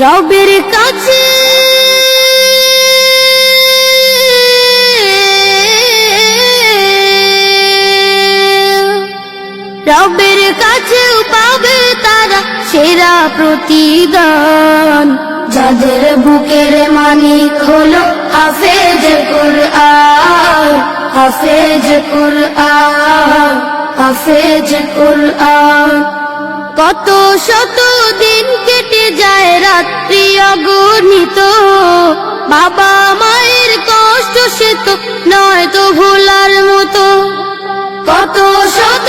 রবের কাছে। রবের কাছেও পাবে তারা সেরা প্রতিদান। যাদের বুকের মালিক হলো হাফেজ কুরআন হাফেজ কুরআন হাফেজ কুরআন। কত শত দিন রাত্রি অগণিত। বাবা মায়ের কষ্ট সে তো নয় তো ভোলার মতো। কত শত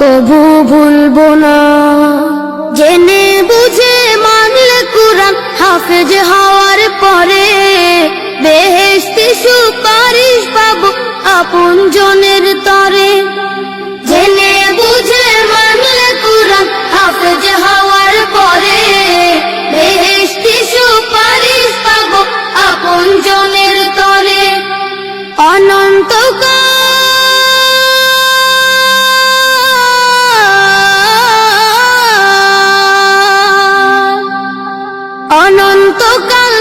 কবু ভুলবো না। জেনে বুঝে মানলে কুরআন হাফেজ হওয়ার পরে বেহেশতি সুপারিশ পাবো আপন জনের তরে। জেনে বুঝে মানলে কুরআন হাফেজ হওয়ার পরে বেহেশতি সুপারিশ পাবো আপন জনের তরে। অনন্তকাল